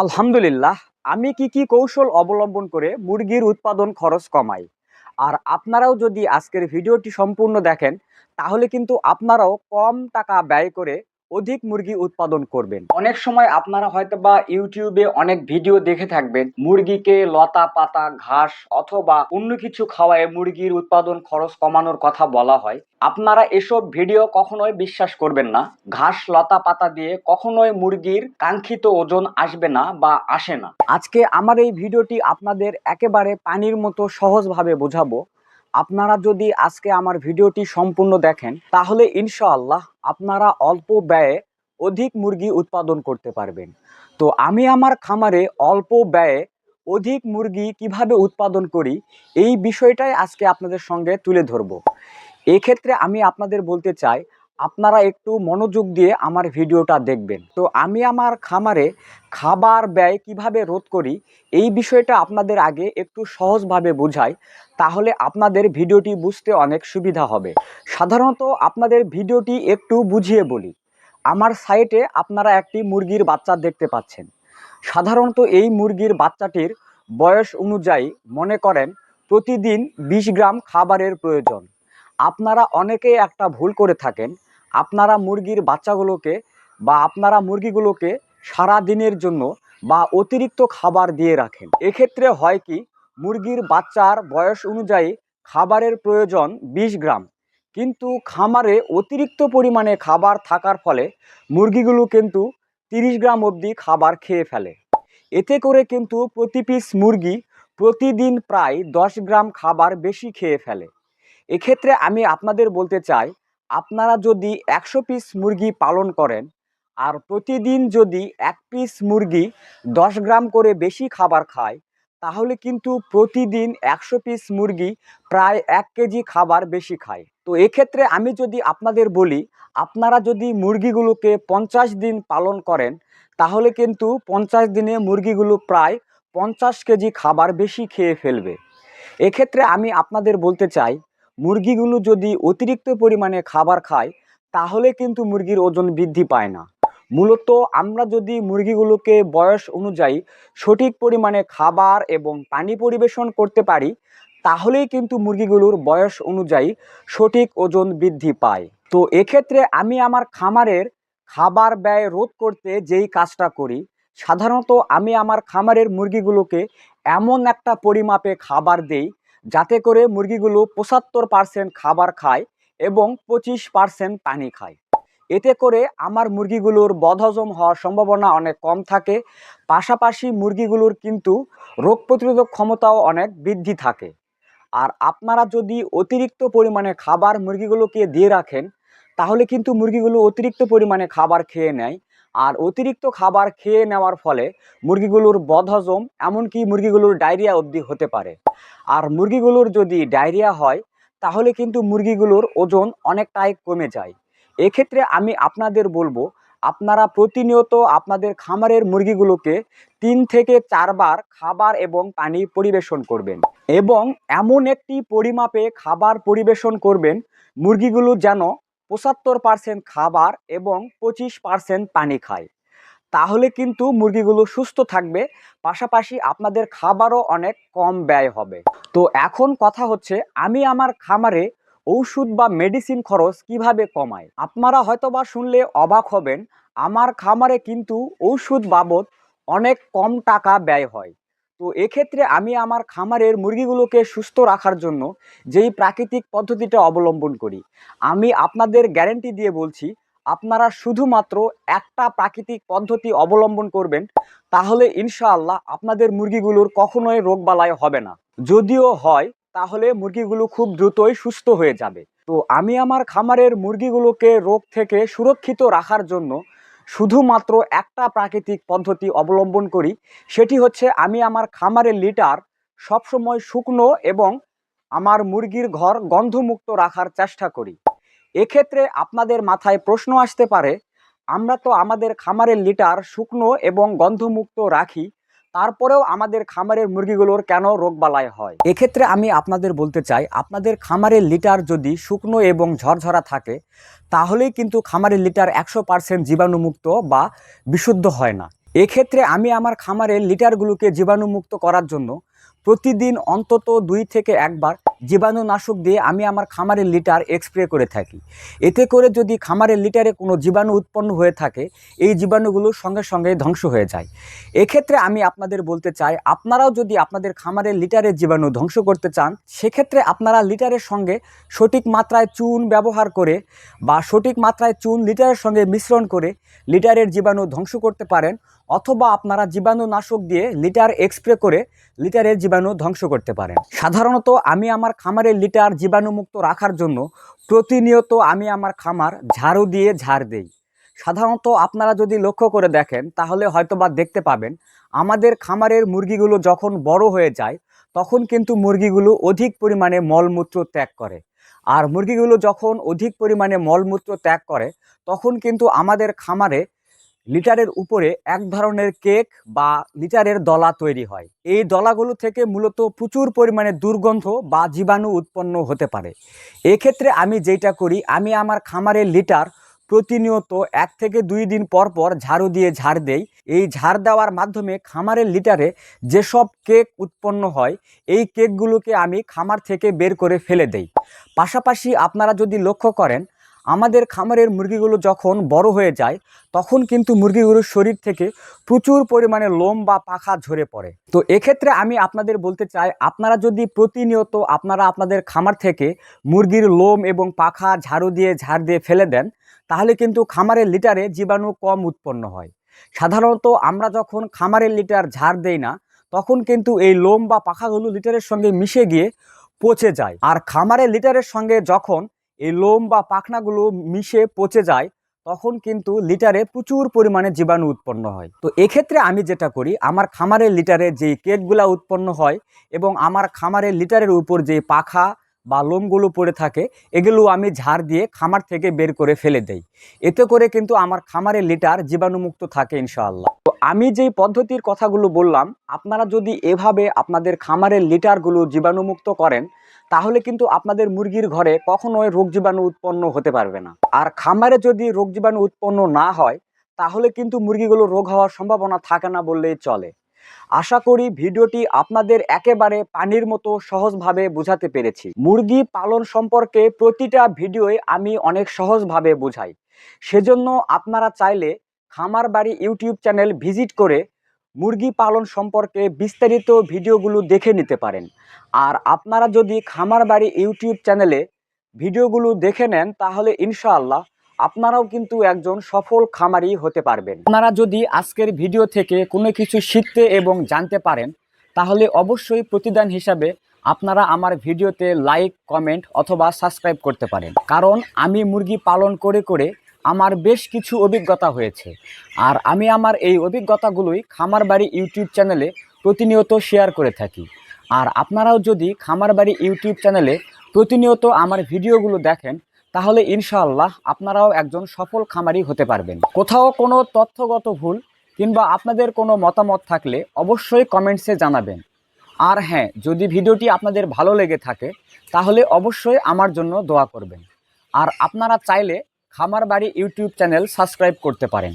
আলহামদুলিল্লাহ, আমি কি কি কৌশল অবলম্বন করে মুরগির উৎপাদন খরচ কমাই? আর আপনারাও যদি আজকের ভিডিওটি সম্পূর্ণ দেখেন, তাহলে কিন্তু আপনারাও কম টাকা ব্যয় করে অধিক মুরগি উৎপাদন করবেন। অনেক সময় আপনারা হয়তো বা ইউটিউবে অনেক ভিডিও দেখে থাকবেন, মুরগিকে লতা পাতা, ঘাস অথবা অন্য কিছু খাওয়ায় মুরগির উৎপাদন খরচ কমানোর কথা বলা হয়। আপনারা এসব ভিডিও কখনোই বিশ্বাস করবেন না। ঘাস, লতা পাতা দিয়ে কখনোই মুরগির কাঙ্ক্ষিত ওজন আসবে না বা আসে না। আজকে আমার এই ভিডিওটি আপনাদের একেবারে পানির মতো সহজভাবে বোঝাবো। আপনারা যদি আজকে আমার ভিডিওটি সম্পূর্ণ দেখেন, তাহলে ইনশাআল্লাহ আপনারা অল্প ব্যয়ে অধিক মুরগি উৎপাদন করতে পারবেন। তো আমি আমার খামারে অল্প ব্যয়ে অধিক মুরগি কীভাবে উৎপাদন করি, এই বিষয়টাই আজকে আপনাদের সঙ্গে তুলে ধরব। এক্ষেত্রে আমি আপনাদের বলতে চাই আপনারা একটু মনোযোগ দিয়ে আমার ভিডিওটা দেখবেন। তো আমি আমার খামারে খাবার ব্যয় কীভাবে রোধ করি, এই বিষয়টা আপনাদের আগে একটু সহজভাবে বোঝাই, তাহলে আপনাদের ভিডিওটি বুঝতে অনেক সুবিধা হবে। সাধারণত আপনাদের ভিডিওটি একটু বুঝিয়ে বলি। আমার সাইটে আপনারা একটি মুরগির বাচ্চা দেখতে পাচ্ছেন। সাধারণত এই মুরগির বাচ্চাটির বয়স অনুযায়ী মনে করেন প্রতিদিন বিশ গ্রাম খাবারের প্রয়োজন। আপনারা অনেকেই একটা ভুল করে থাকেন আপনারা মুরগির বাচ্চাগুলোকে বা আপনারা মুরগিগুলোকে সারা দিনের জন্য বা অতিরিক্ত খাবার দিয়ে রাখেন। এক্ষেত্রে হয় কি, মুরগির বাচ্চার বয়স অনুযায়ী খাবারের প্রয়োজন বিশ গ্রাম। কিন্তু খামারে অতিরিক্ত পরিমাণে খাবার থাকার ফলে মুরগিগুলো কিন্তু তিরিশ গ্রাম অবধি খাবার খেয়ে ফেলে। এতে করে কিন্তু প্রতি পিস মুরগি প্রতিদিন প্রায় দশ গ্রাম খাবার বেশি খেয়ে ফেলে। এক্ষেত্রে আমি আপনাদের বলতে চাই আপনারা যদি একশো পিস মুরগি পালন করেন আর প্রতিদিন যদি এক পিস মুরগি দশ গ্রাম করে বেশি খাবার খায়, তাহলে কিন্তু প্রতিদিন একশো পিস মুরগি প্রায় এক কেজি খাবার বেশি খায়। তো এক্ষেত্রে আমি যদি আপনাদের বলি, আপনারা যদি মুরগিগুলোকে পঞ্চাশ দিন পালন করেন, তাহলে কিন্তু পঞ্চাশ দিনে মুরগিগুলো প্রায় পঞ্চাশ কেজি খাবার বেশি খেয়ে ফেলবে। এক্ষেত্রে আমি আপনাদের বলতে চাই মুরগিগুলো যদি অতিরিক্ত পরিমাণে খাবার খায়, তাহলে কিন্তু মুরগির ওজন বৃদ্ধি পায় না। মূলত আমরা যদি মুরগিগুলোকে বয়স অনুযায়ী সঠিক পরিমাণে খাবার এবং পানি পরিবেশন করতে পারি, তাহলেই কিন্তু মুরগিগুলোর বয়স অনুযায়ী সঠিক ওজন বৃদ্ধি পায়। তো এক্ষেত্রে আমি আমার খামারের খাবার ব্যয় রোধ করতে যেই কাজটা করি, সাধারণত আমি আমার খামারের মুরগিগুলোকে এমন একটা পরিমাপে খাবার দেই যাতে করে মুরগিগুলো পঁচাত্তর পার্সেন্ট খাবার খায় এবং পঁচিশ পার্সেন্ট পানি খায়। এতে করে আমার মুরগিগুলোর বদহজম হওয়ার সম্ভাবনা অনেক কম থাকে। পাশাপাশি মুরগিগুলোর কিন্তু রোগ প্রতিরোধক ক্ষমতাও অনেক বৃদ্ধি থাকে। আর আপনারা যদি অতিরিক্ত পরিমাণে খাবার মুরগিগুলোকে দিয়ে রাখেন, তাহলে কিন্তু মুরগিগুলো অতিরিক্ত পরিমাণে খাবার খেয়ে নেয়। আর অতিরিক্ত খাবার খেয়ে নেওয়ার ফলে মুরগিগুলোর বদহজম, এমনকি মুরগিগুলোর ডায়রিয়া অবধি হতে পারে। আর মুরগিগুলোর যদি ডায়রিয়া হয়, তাহলে কিন্তু মুরগিগুলোর ওজন অনেকটাই কমে যায়। এক্ষেত্রে আমি আপনাদের বলব, আপনারা প্রতিনিয়ত আপনাদের খামারের মুরগিগুলোকে তিন থেকে চারবার খাবার এবং পানি পরিবেশন করবেন এবং এমন একটি পরিমাপে খাবার পরিবেশন করবেন, মুরগিগুলো যেন পঁচাত্তর পার্সেন্ট খাবার এবং পঁচিশ পার্সেন্ট পানি খায়। তাহলে কিন্তু মুরগিগুলো সুস্থ থাকবে, পাশাপাশি আপনাদের খাবারও অনেক কম ব্যয় হবে। তো এখন কথা হচ্ছে, আমি আমার খামারে ঔষধ বা মেডিসিন খরচ কীভাবে কমাই? আপনারা হয়তোবা শুনলে অবাক হবেন, আমার খামারে কিন্তু ঔষধ বাবদ অনেক কম টাকা ব্যয় হয়। তো এক্ষেত্রে আমি আমার খামারের মুরগিগুলোকে সুস্থ রাখার জন্য যেই প্রাকৃতিক পদ্ধতিটা অবলম্বন করি। আমি আপনাদের গ্যারেন্টি দিয়ে বলছি, আপনারা শুধুমাত্র একটা প্রাকৃতিক পদ্ধতি অবলম্বন করবেন, তাহলে ইনশাআল্লাহ আপনাদের মুরগিগুলোর কখনোই রোগবালাই হবে না। যদিও হয়, তাহলে মুরগিগুলো খুব দ্রুতই সুস্থ হয়ে যাবে। তো আমি আমার খামারের মুরগিগুলোকে রোগ থেকে সুরক্ষিত রাখার জন্য শুধুমাত্র একটা প্রাকৃতিক পদ্ধতি অবলম্বন করি, সেটি হচ্ছে আমি আমার খামারের লিটার সবসময় শুকনো এবং আমার মুরগির ঘর গন্ধমুক্ত রাখার চেষ্টা করি। এক্ষেত্রে আপনাদের মাথায় প্রশ্ন আসতে পারে, আমরা তো আমাদের খামারের লিটার শুকনো এবং গন্ধমুক্ত রাখি তারপরেও আমাদের খামারের মুরগিগুলোর কেন রোগবালাই হয়? এক্ষেত্রে আমি আপনাদের বলতে চাই, আপনাদের খামারের লিটার যদি শুকনো এবং ঝরঝরা থাকে, তাহলেই কিন্তু খামারের লিটার একশো পার্সেন্ট জীবাণুমুক্ত বা বিশুদ্ধ হয় না। এক্ষেত্রে আমি আমার খামারের লিটারগুলোকে জীবাণুমুক্ত করার জন্য প্রতিদিন অন্তত দুই থেকে একবার জীবাণুনাশক দিয়ে আমি আমার খামারের লিটার এক্সপ্রে করে থাকি। এতে করে যদি খামারের লিটারে কোনো জীবাণু উৎপন্ন হয়ে থাকে, এই জীবাণুগুলো সঙ্গে সঙ্গে ধ্বংস হয়ে যায়। এক্ষেত্রে আমি আপনাদের বলতে চাই, আপনারাও যদি আপনাদের খামারের লিটারের জীবাণু ধ্বংস করতে চান, সেক্ষেত্রে আপনারা লিটারের সঙ্গে সঠিক মাত্রায় চুন ব্যবহার করে বা সঠিক মাত্রায় চুন লিটারের সঙ্গে মিশ্রণ করে লিটারের জীবাণু ধ্বংস করতে পারেন। অথবা আপনারা জীবাণুনাশক দিয়ে লিটার এক্সপ্রে করে লিটারের জীবাণু ধ্বংস করতে পারেন। সাধারণত আমি আমার খামারের লিটার জীবাণুমুক্ত রাখার জন্য প্রতিনিয়ত আমি আমার খামার ঝাড়ু দিয়ে ঝাড় দেই। সাধারণত আপনারা যদি লক্ষ্য করে দেখেন, তাহলে হয়তোবা দেখতে পাবেন, আমাদের খামারের মুরগিগুলো যখন বড় হয়ে যায়, তখন কিন্তু মুরগিগুলো অধিক পরিমাণে মলমূত্র ত্যাগ করে। আর মুরগিগুলো যখন অধিক পরিমাণে মলমূত্র ত্যাগ করে, তখন কিন্তু আমাদের খামারে লিটারের উপরে এক ধরনের কেক বা লিটারের দলা তৈরি হয়। এই দলাগুলো থেকে মূলত প্রচুর পরিমাণে দুর্গন্ধ বা জীবাণু উৎপন্ন হতে পারে। এক্ষেত্রে আমি যেটা করি, আমি আমার খামারের লিটার প্রতিনিয়ত এক থেকে দুই দিন পর পর ঝাড়ু দিয়ে ঝাড় দেই। এই ঝাড় দেওয়ার মাধ্যমে খামারের লিটারে যেসব কেক উৎপন্ন হয়, এই কেকগুলোকে আমি খামার থেকে বের করে ফেলে দেই। পাশাপাশি আপনারা যদি লক্ষ্য করেন আমাদের খামারের মুরগিগুলো যখন বড় হয়ে যায়, তখন কিন্তু মুরগিগুলোর শরীর থেকে প্রচুর পরিমাণে লোম বা পাখা ঝরে পড়ে। তো এক্ষেত্রে আমি আপনাদের বলতে চাই, আপনারা যদি প্রতিনিয়ত আপনারা আপনাদের খামার থেকে মুরগির লোম এবং পাখা ঝাড়ু দিয়ে ঝাড় দিয়ে ফেলে দেন, তাহলে কিন্তু খামারের লিটারে জীবাণু কম উৎপন্ন হয়। সাধারণত আমরা যখন খামারের লিটার ঝাড় দেই না, তখন কিন্তু এই লোম বা পাখাগুলো লিটারের সঙ্গে মিশে গিয়ে পচে যায়। আর খামারের লিটারের সঙ্গে যখন এই লোম বা পাখনাগুলো মিশে পচে যায়, তখন কিন্তু লিটারে প্রচুর পরিমাণে জীবাণু উৎপন্ন হয়। তো এক্ষেত্রে আমি যেটা করি, আমার খামারের লিটারে যেই কেকগুলা উৎপন্ন হয় এবং আমার খামারের লিটারের উপর যে পাখা বা লোমগুলো পড়ে থাকে, এগুলো আমি ঝাড় দিয়ে খামার থেকে বের করে ফেলে দেই। এতে করে কিন্তু আমার খামারের লিটার জীবাণুমুক্ত থাকে ইনশাআল্লাহ। তো আমি যেই পদ্ধতির কথাগুলো বললাম, আপনারা যদি এভাবে আপনাদের খামারের লিটারগুলো জীবাণুমুক্ত করেন তাহলে কিন্তু আপনাদের মুরগির ঘরে কখনোই রোগ জীবাণু উৎপন্ন হতে পারবে না। আর খামারে যদি রোগ জীবাণু উৎপন্ন না হয়, তাহলে কিন্তু মুরগিগুলো রোগ হওয়ার সম্ভাবনা থাকে না বললেই চলে। আশা করি ভিডিওটি আপনাদের একেবারে পানির মতো সহজভাবে বোঝাতে পেরেছি। মুরগি পালন সম্পর্কে প্রতিটা ভিডিওয়ে আমি অনেক সহজভাবে বোঝাই। সেজন্য আপনারা চাইলে খামার বাড়ি ইউটিউব চ্যানেল ভিজিট করে মুরগি পালন সম্পর্কে বিস্তারিত ভিডিওগুলো দেখে নিতে পারেন। আর আপনারা যদি খামার বাড়ি ইউটিউব চ্যানেলে ভিডিওগুলো দেখে নেন, তাহলে ইনশাআল্লাহ আপনারাও কিন্তু একজন সফল খামারি হতে পারবেন। আপনারা যদি আজকের ভিডিও থেকে কোনো কিছু শিখতে এবং জানতে পারেন, তাহলে অবশ্যই প্রতিদান হিসাবে আপনারা আমার ভিডিওতে লাইক, কমেন্ট অথবা সাবস্ক্রাইব করতে পারেন। কারণ আমি মুরগি পালন করে করে আমার বেশ কিছু অভিজ্ঞতা হয়েছে। আর আমি আমার এই অভিজ্ঞতাগুলোই খামার বাড়ি ইউটিউব চ্যানেলে প্রতিনিয়ত শেয়ার করে থাকি। আর আপনারাও যদি খামার বাড়ি ইউটিউব চ্যানেলে প্রতিনিয়ত আমার ভিডিওগুলো দেখেন, তাহলে ইনশাআল্লাহ আপনারাও একজন সফল খামারি হতে পারবেন। কোথাও কোনো তথ্যগত ভুল কিংবা আপনাদের কোনো মতামত থাকলে অবশ্যই কমেন্টসে জানাবেন। আর হ্যাঁ যদি ভিডিওটি আপনাদের ভালো লেগে থাকে, তাহলে অবশ্যই আমার জন্য দোয়া করবেন। আর আপনারা চাইলে খামার বাড়ি ইউটিউব চ্যানেল সাবস্ক্রাইব করতে পারেন।